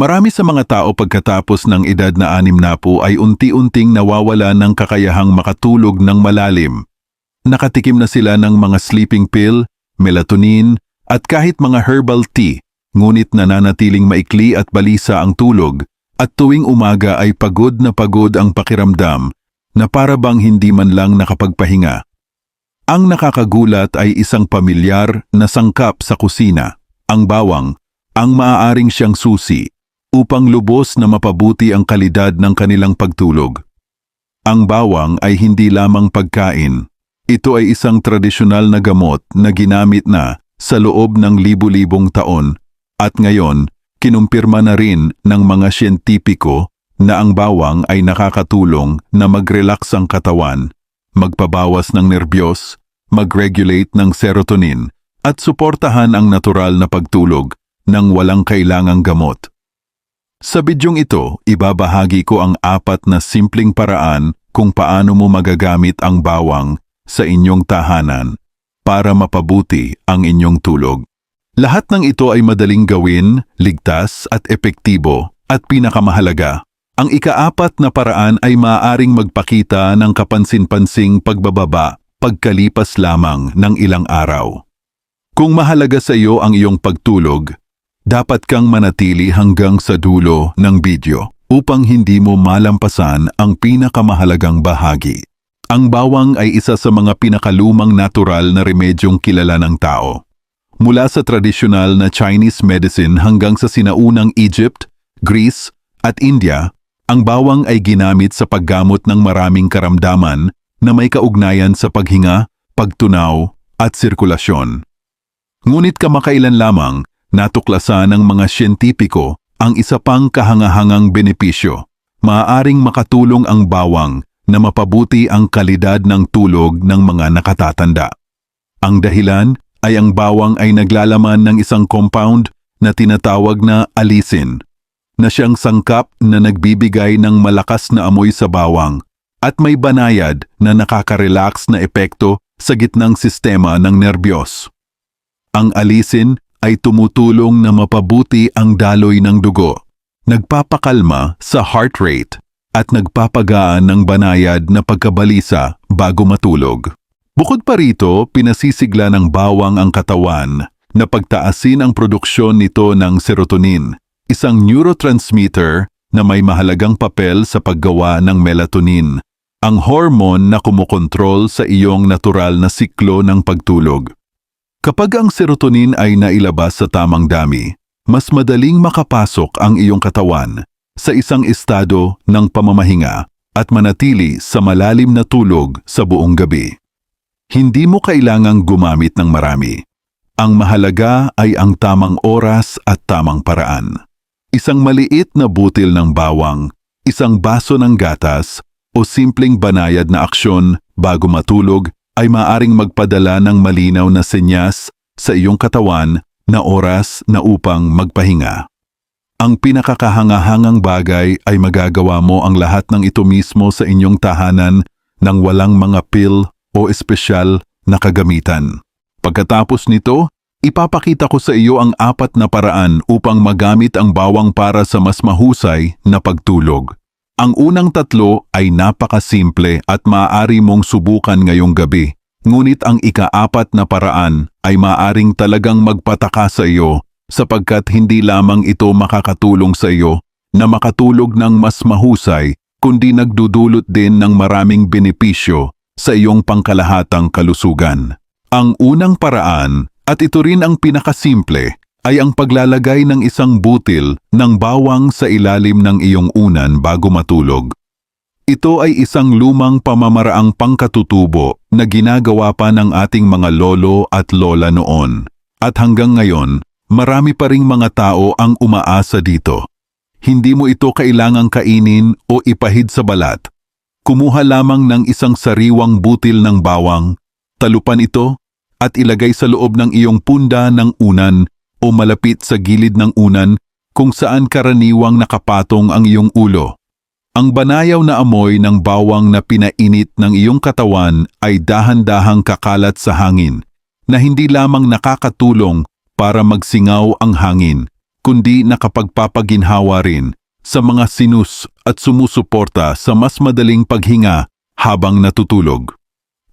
Marami sa mga tao pagkatapos ng edad na anim na po ay unti-unting nawawala ng kakayahang makatulog ng malalim. Nakatikim na sila ng mga sleeping pill, melatonin, at kahit mga herbal tea, ngunit nananatiling maikli at balisa ang tulog at tuwing umaga ay pagod na pagod ang pakiramdam na para bang hindi man lang nakapagpahinga. Ang nakakagulat ay isang pamilyar na sangkap sa kusina, ang bawang, ang maaaring siyang susi upang lubos na mapabuti ang kalidad ng kanilang pagtulog. Ang bawang ay hindi lamang pagkain. Ito ay isang tradisyonal na gamot na ginamit na sa loob ng libu-libong taon at ngayon kinumpirma na rin ng mga siyentipiko na ang bawang ay nakakatulong na mag-relax ang katawan, magpabawas ng nerbiyos, mag-regulate ng serotonin at suportahan ang natural na pagtulog ng walang kailangang gamot. Sa bidyong ito, ibabahagi ko ang apat na simpleng paraan kung paano mo magagamit ang bawang sa inyong tahanan para mapabuti ang inyong tulog. Lahat ng ito ay madaling gawin, ligtas at epektibo at pinakamahalaga. Ang ikaapat na paraan ay maaaring magpakita ng kapansin-pansing pagbababa pagkalipas lamang ng ilang araw. Kung mahalaga sa iyo ang iyong pagtulog, dapat kang manatili hanggang sa dulo ng video upang hindi mo malampasan ang pinakamahalagang bahagi. Ang bawang ay isa sa mga pinakalumang natural na remedyong kilala ng tao. Mula sa tradisyonal na Chinese medicine hanggang sa sinaunang Egypt, Greece at India, ang bawang ay ginamit sa paggamot ng maraming karamdaman na may kaugnayan sa paghinga, pagtunaw at sirkulasyon. Ngunit kamakailan lamang, natuklasan ng mga siyentipiko ang isa pang kahangahangang benepisyo. Maaaring makatulong ang bawang na mapabuti ang kalidad ng tulog ng mga nakatatanda. Ang dahilan ay ang bawang ay naglalaman ng isang compound na tinatawag na alisin, na siyang sangkap na nagbibigay ng malakas na amoy sa bawang at may banayad na nakaka-relax na epekto sa gitnang sistema ng nerbiyos. Ang alisin ay tumutulong na mapabuti ang daloy ng dugo, nagpapakalma sa heart rate at nagpapagaan ng banayad na pagkabalisa bago matulog. Bukod pa rito, pinasisigla ng bawang ang katawan na pagtaasin ang produksyon nito ng serotonin, isang neurotransmitter na may mahalagang papel sa paggawa ng melatonin, ang hormone na kumokontrol sa iyong natural na siklo ng pagtulog. Kapag ang serotonin ay nailabas sa tamang dami, mas madaling makapasok ang iyong katawan sa isang estado ng pamamahinga at manatili sa malalim na tulog sa buong gabi. Hindi mo kailangang gumamit ng marami. Ang mahalaga ay ang tamang oras at tamang paraan. Isang maliit na butil ng bawang, isang baso ng gatas, o simpleng banayad na aksyon bago matulog ay maaring magpadala ng malinaw na senyas sa iyong katawan na oras na upang magpahinga. Ang pinakakahangahangang bagay ay magagawa mo ang lahat ng ito mismo sa inyong tahanan ng walang mga pill o espesyal na kagamitan. Pagkatapos nito, ipapakita ko sa iyo ang apat na paraan upang magamit ang bawang para sa mas mahusay na pagtulog. Ang unang tatlo ay napakasimple at maaari mong subukan ngayong gabi. Ngunit ang ikaapat na paraan ay maaring talagang magpataka sa iyo sapagkat hindi lamang ito makakatulong sa iyo na makatulog ng mas mahusay kundi nagdudulot din ng maraming benepisyo sa iyong pangkalahatang kalusugan. Ang unang paraan, at ito rin ang pinakasimple, ay ang paglalagay ng isang butil ng bawang sa ilalim ng iyong unan bago matulog. Ito ay isang lumang pamamaraang pangkatutubo na ginagawa pa ng ating mga lolo at lola noon. At hanggang ngayon, marami pa ring mga tao ang umaasa dito. Hindi mo ito kailangang kainin o ipahid sa balat Kumuha lamang ng isang sariwang butil ng bawang, talupan ito at ilagay sa loob ng iyong punda ng unan o malapit sa gilid ng unan kung saan karaniwang nakapatong ang iyong ulo. Ang banayaw na amoy ng bawang na pinainit ng iyong katawan ay dahan-dahang kakalat sa hangin na hindi lamang nakakatulong para magsingaw ang hangin, kundi nakapagpapaginhawa rin sa mga sinus at sumusuporta sa mas madaling paghinga habang natutulog.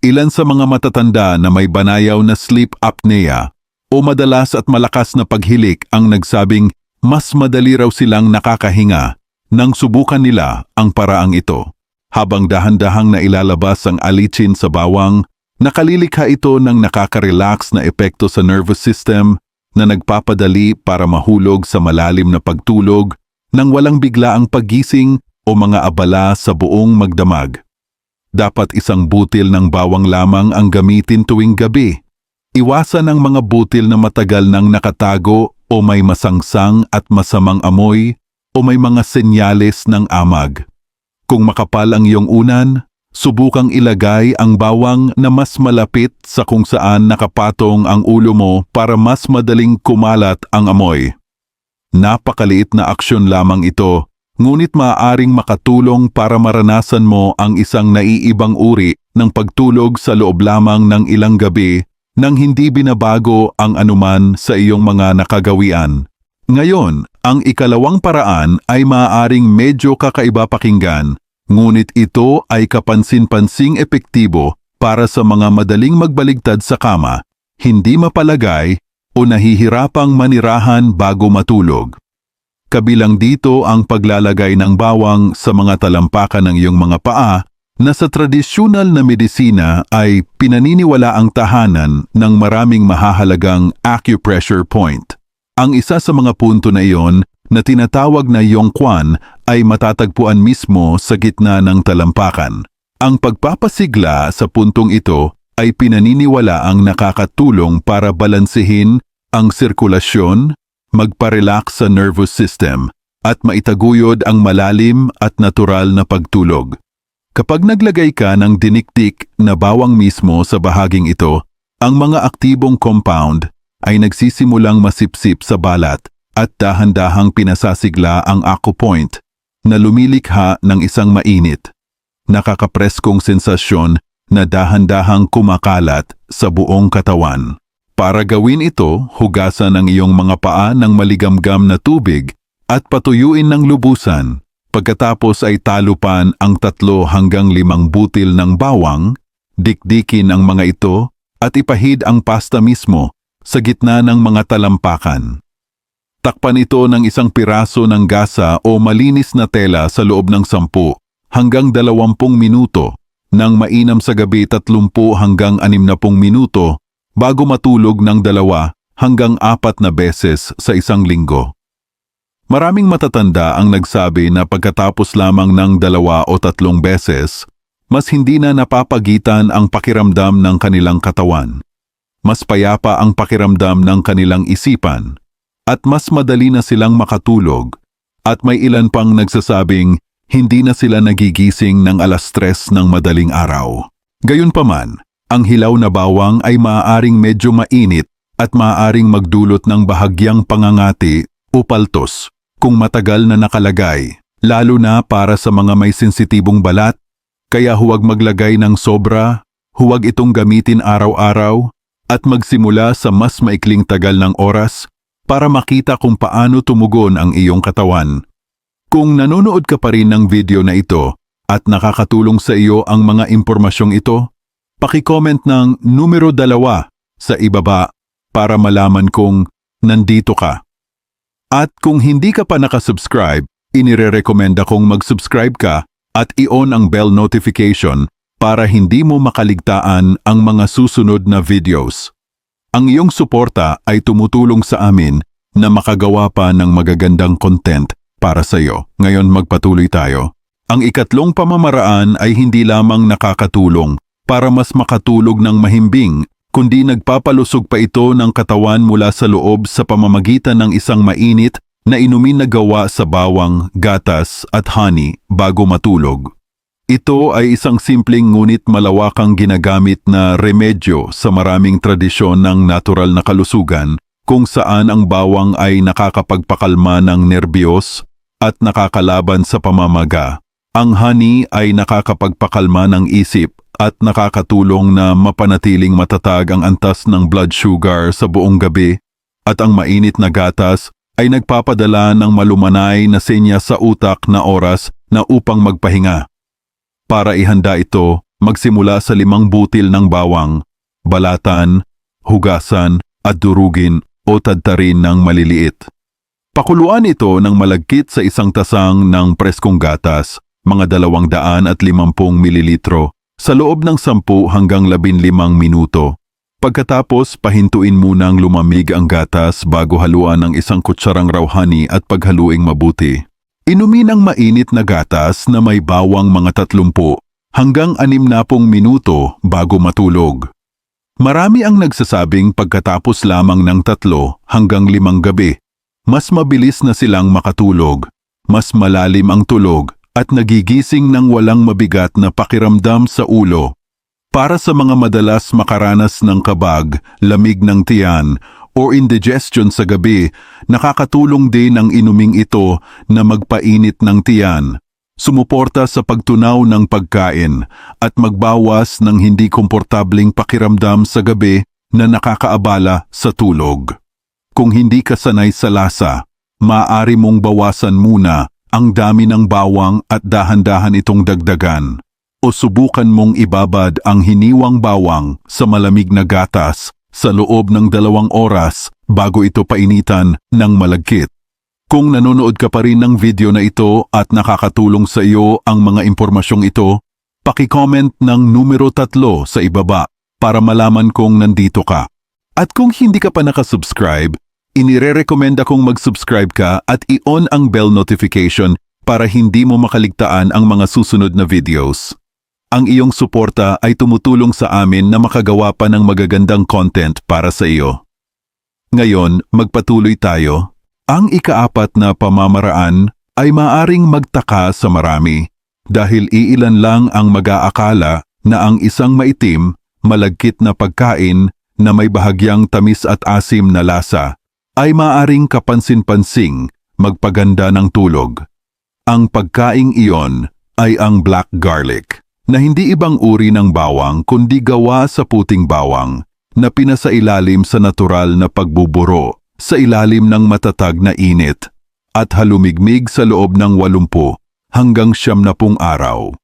Ilan sa mga matatanda na may banayaw na sleep apnea o madalas at malakas na paghilik ang nagsabing mas madali raw silang nakakahinga nang subukan nila ang paraang ito. Habang dahan-dahang na ilalabas ang alicin sa bawang, nakalilikha ito ng nakaka-relax na epekto sa nervous system na nagpapadali para mahulog sa malalim na pagtulog nang walang biglaang paggising o mga abala sa buong magdamag. Dapat isang butil ng bawang lamang ang gamitin tuwing gabi. Iwasan ang mga butil na matagal nang nakatago o may masangsang at masamang amoy o may mga senyales ng amag. Kung makapal ang iyong unan, subukang ilagay ang bawang na mas malapit sa kung saan nakapatong ang ulo mo para mas madaling kumalat ang amoy. Napakaliit na aksyon lamang ito, ngunit maaaring makatulong para maranasan mo ang isang naiibang uri ng pagtulog sa loob lamang ng ilang gabi nang hindi binabago ang anuman sa iyong mga nakagawian. Ngayon, ang ikalawang paraan ay maaaring medyo kakaiba pakinggan, ngunit ito ay kapansin-pansing epektibo para sa mga madaling magbaligtad sa kama, hindi mapalagay o nahihirapang manirahan bago matulog. Kabilang dito ang paglalagay ng bawang sa mga talampakan ng iyong mga paa na sa tradisyonal na medisina ay pinaniniwala ang tahanan ng maraming mahahalagang acupressure point. Ang isa sa mga punto na iyon na tinatawag na Yongquan ay matatagpuan mismo sa gitna ng talampakan. Ang pagpapasigla sa puntong ito ay pinaniniwala ang nakakatulong para balansehin ang sirkulasyon, magparelax sa nervous system, at maitaguyod ang malalim at natural na pagtulog. Kapag naglagay ka ng dinikdik na bawang mismo sa bahaging ito, ang mga aktibong compound ay nagsisimulang masipsip sa balat at dahan-dahang pinasasigla ang acupoint na lumilikha ng isang mainit, nakakapreskong sensasyon na dahan-dahang kumakalat sa buong katawan. Para gawin ito, hugasan ang iyong mga paa ng maligamgam na tubig at patuyuin ng lubusan. Pagkatapos ay talupan ang tatlo hanggang limang butil ng bawang, dikdikin ang mga ito at ipahid ang pasta mismo sa gitna ng mga talampakan. Takpan ito ng isang piraso ng gasa o malinis na tela sa loob ng 10 hanggang 20 minuto nang mainam sa gabi 30 hanggang 60 minuto bago matulog ng dalawa hanggang apat na beses sa isang linggo. Maraming matatanda ang nagsabi na pagkatapos lamang ng dalawa o tatlong beses, mas hindi na napapagitan ang pakiramdam ng kanilang katawan mas payapa ang pakiramdam ng kanilang isipan, at mas madali na silang makatulog, at may ilan pang nagsasabing hindi na sila nagigising ng alas tres ng madaling araw. Gayunpaman, ang hilaw na bawang ay maaaring medyo mainit at maaaring magdulot ng bahagyang pangangati o paltos kung matagal na nakalagay, lalo na para sa mga may sensitibong balat, kaya huwag maglagay ng sobra, huwag itong gamitin araw-araw, at magsimula sa mas maikling tagal ng oras para makita kung paano tumugon ang iyong katawan. Kung nanonood ka pa rin ng video na ito at nakakatulong sa iyo ang mga impormasyong ito, paki-comment ng numero dalawa sa ibaba para malaman kung nandito ka. At kung hindi ka pa nakasubscribe, inirerekomenda kong mag-subscribe ka at i-on ang bell notification para hindi mo makaligtaan ang mga susunod na videos. Ang iyong suporta ay tumutulong sa amin na makagawa pa ng magagandang content para sa iyo. Ngayon magpatuloy tayo. Ang ikatlong pamamaraan ay hindi lamang nakakatulong para mas makatulog ng mahimbing, kundi nagpapalusog pa ito ng katawan mula sa loob sa pamamagitan ng isang mainit na inumin na gawa sa bawang, gatas at honey bago matulog. Ito ay isang simpleng ngunit malawakang ginagamit na remedyo sa maraming tradisyon ng natural na kalusugan kung saan ang bawang ay nakakapagpakalma ng nerbiyos at nakakalaban sa pamamaga. Ang honey ay nakakapagpakalma ng isip at nakakatulong na mapanatiling matatag ang antas ng blood sugar sa buong gabi at ang mainit na gatas ay nagpapadala ng malumanay na senya sa utak na oras na upang magpahinga. Para ihanda ito, magsimula sa limang butil ng bawang, balatan, hugasan at durugin o tadtarin ng maliliit. Pakuluan ito ng malagkit sa isang tasang ng preskong gatas, mga dalawang daan at limampung mililitro, sa loob ng sampu hanggang labinlimang minuto. Pagkatapos, pahintuin munang lumamig ang gatas bago haluan ng isang kutsarang rawhani at paghaluing mabuti. Inumin ang mainit na gatas na may bawang mga tatlumpu hanggang anim na pong minuto bago matulog. Marami ang nagsasabing pagkatapos lamang ng tatlo hanggang limang gabi, mas mabilis na silang makatulog, mas malalim ang tulog at nagigising ng walang mabigat na pakiramdam sa ulo. Para sa mga madalas makaranas ng kabag, lamig ng tiyan, o indigestion sa gabi, nakakatulong din ang inuming ito na magpainit ng tiyan, sumuporta sa pagtunaw ng pagkain, at magbawas ng hindi komportabling pakiramdam sa gabi na nakakaabala sa tulog. Kung hindi ka sanay sa lasa, maaari mong bawasan muna ang dami ng bawang at dahan-dahan itong dagdagan o subukan mong ibabad ang hiniwang bawang sa malamig na gatas sa loob ng dalawang oras bago ito painitan ng malagkit. Kung nanonood ka pa rin ng video na ito at nakakatulong sa iyo ang mga impormasyong ito, paki-comment ng numero tatlo sa ibaba para malaman kong nandito ka. At kung hindi ka pa nakasubscribe, inire-recommend akong mag-subscribe ka at i-on ang bell notification para hindi mo makaligtaan ang mga susunod na videos. Ang iyong suporta ay tumutulong sa amin na makagawa pa ng magagandang content para sa iyo. Ngayon, magpatuloy tayo. Ang ikaapat na pamamaraan ay maaring magtaka sa marami dahil iilan lang ang mag-aakala na ang isang maitim, malagkit na pagkain na may bahagyang tamis at asim na lasa ay maaring kapansin-pansing magpaganda ng tulog. Ang pagkaing iyon ay ang black garlic na hindi ibang uri ng bawang kundi gawa sa puting bawang na pinasailalim sa natural na pagbuburo sa ilalim ng matatag na init at halumigmig sa loob ng walumpu hanggang siyam na pung araw.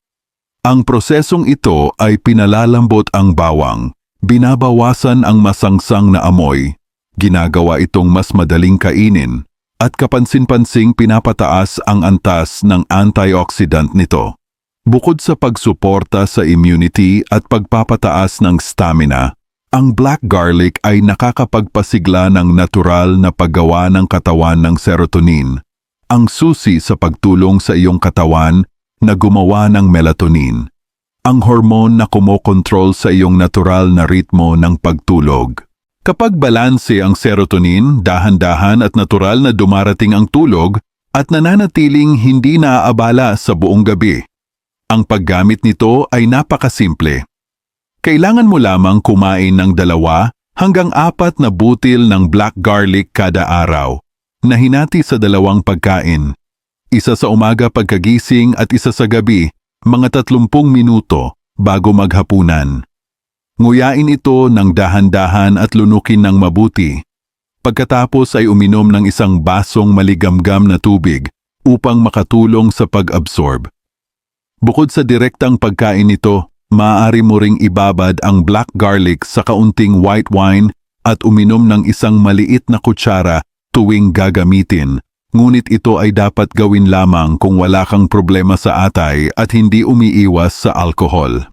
Ang prosesong ito ay pinalalambot ang bawang, binabawasan ang masangsang na amoy, ginagawa itong mas madaling kainin, at kapansin-pansing pinapataas ang antas ng antioxidant nito. Bukod sa pagsuporta sa immunity at pagpapataas ng stamina, ang black garlic ay nakakapagpasigla ng natural na paggawa ng katawan ng serotonin, ang susi sa pagtulong sa iyong katawan na gumawa ng melatonin, ang hormone na kumokontrol sa iyong natural na ritmo ng pagtulog. Kapag balanse ang serotonin, dahan-dahan at natural na dumarating ang tulog at nananatiling hindi naaabala sa buong gabi. Ang paggamit nito ay napakasimple. Kailangan mo lamang kumain ng dalawa hanggang apat na butil ng black garlic kada araw na hinati sa dalawang pagkain. Isa sa umaga pagkagising at isa sa gabi, mga tatlumpung minuto bago maghapunan. Nguyain ito ng dahan-dahan at lunukin ng mabuti. Pagkatapos ay uminom ng isang basong maligamgam na tubig upang makatulong sa pag-absorb. Bukod sa direktang pagkain nito, maaari mo ring ibabad ang black garlic sa kaunting white wine at uminom ng isang maliit na kutsara tuwing gagamitin. Ngunit ito ay dapat gawin lamang kung wala kang problema sa atay at hindi umiiwas sa alkohol.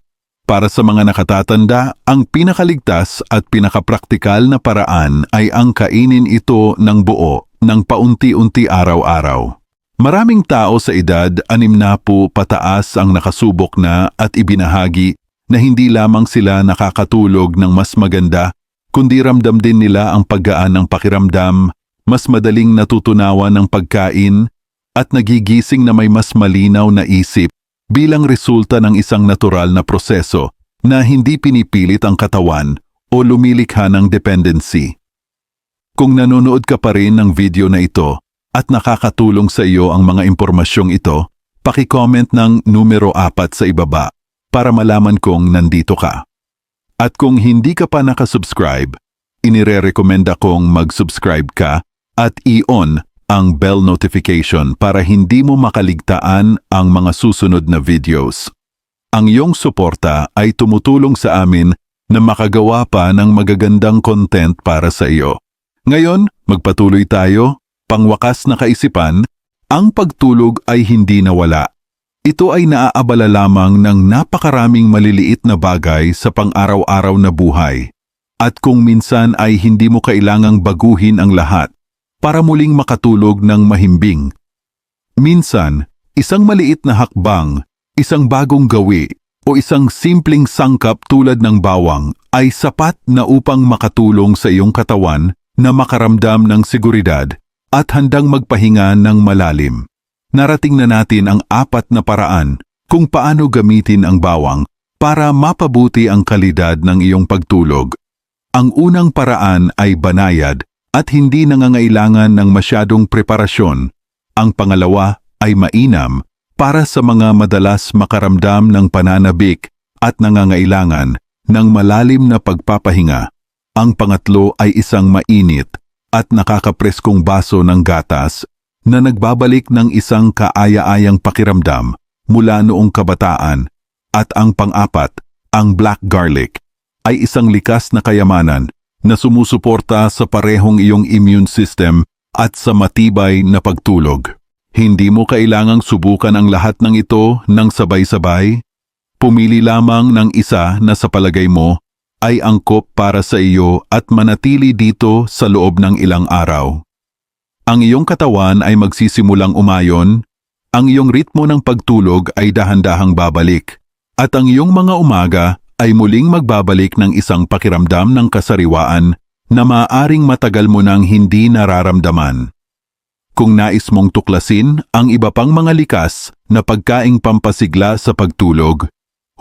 Para sa mga nakatatanda, ang pinakaligtas at pinakapraktikal na paraan ay ang kainin ito ng buo ng paunti-unti araw-araw. Maraming tao sa edad anim na po pataas ang nakasubok na at ibinahagi na hindi lamang sila nakakatulog ng mas maganda, kundi ramdam din nila ang paggaan ng pakiramdam, mas madaling natutunawan ng pagkain, at nagigising na may mas malinaw na isip bilang resulta ng isang natural na proseso na hindi pinipilit ang katawan o lumilikha ng dependency. Kung nanonood ka pa rin ng video na ito, at nakakatulong sa iyo ang mga impormasyong ito, paki-comment ng numero 4 sa ibaba para malaman kong nandito ka. At kung hindi ka pa nakasubscribe, inire-recommend akong mag-subscribe ka at i-on ang bell notification para hindi mo makaligtaan ang mga susunod na videos. Ang iyong suporta ay tumutulong sa amin na makagawa pa ng magagandang content para sa iyo. Ngayon, magpatuloy tayo, pangwakas na kaisipan, ang pagtulog ay hindi nawala. Ito ay naaabala lamang ng napakaraming maliliit na bagay sa pang-araw-araw na buhay. At kung minsan ay hindi mo kailangang baguhin ang lahat para muling makatulog ng mahimbing. Minsan, isang maliit na hakbang, isang bagong gawi, o isang simpleng sangkap tulad ng bawang ay sapat na upang makatulong sa iyong katawan na makaramdam ng seguridad at handang magpahinga ng malalim. Narating na natin ang apat na paraan kung paano gamitin ang bawang para mapabuti ang kalidad ng iyong pagtulog. Ang unang paraan ay banayad at hindi nangangailangan ng masyadong preparasyon. Ang pangalawa ay mainam para sa mga madalas makaramdam ng pananabik at nangangailangan ng malalim na pagpapahinga. Ang pangatlo ay isang mainit at nakakapreskong baso ng gatas na nagbabalik ng isang kaaya-ayang pakiramdam mula noong kabataan. At ang pang-apat, ang black garlic, ay isang likas na kayamanan na sumusuporta sa parehong iyong immune system at sa matibay na pagtulog. Hindi mo kailangang subukan ang lahat ng ito ng sabay-sabay. Pumili lamang ng isa na sa palagay mo ay angkop para sa iyo at manatili dito sa loob ng ilang araw. Ang iyong katawan ay magsisimulang umayon, ang iyong ritmo ng pagtulog ay dahan-dahang babalik, at ang iyong mga umaga ay muling magbabalik ng isang pakiramdam ng kasariwaan na maaaring matagal mo nang hindi nararamdaman. Kung nais mong tuklasin ang iba pang mga likas na pagkaing pampasigla sa pagtulog,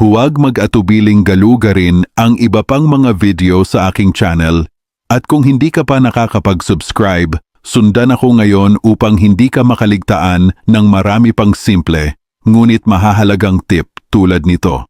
huwag mag-atubiling galugarin ang iba pang mga video sa aking channel at kung hindi ka pa nakakapag-subscribe, sundan ako ngayon upang hindi ka makaligtaan ng marami pang simple ngunit mahahalagang tip tulad nito.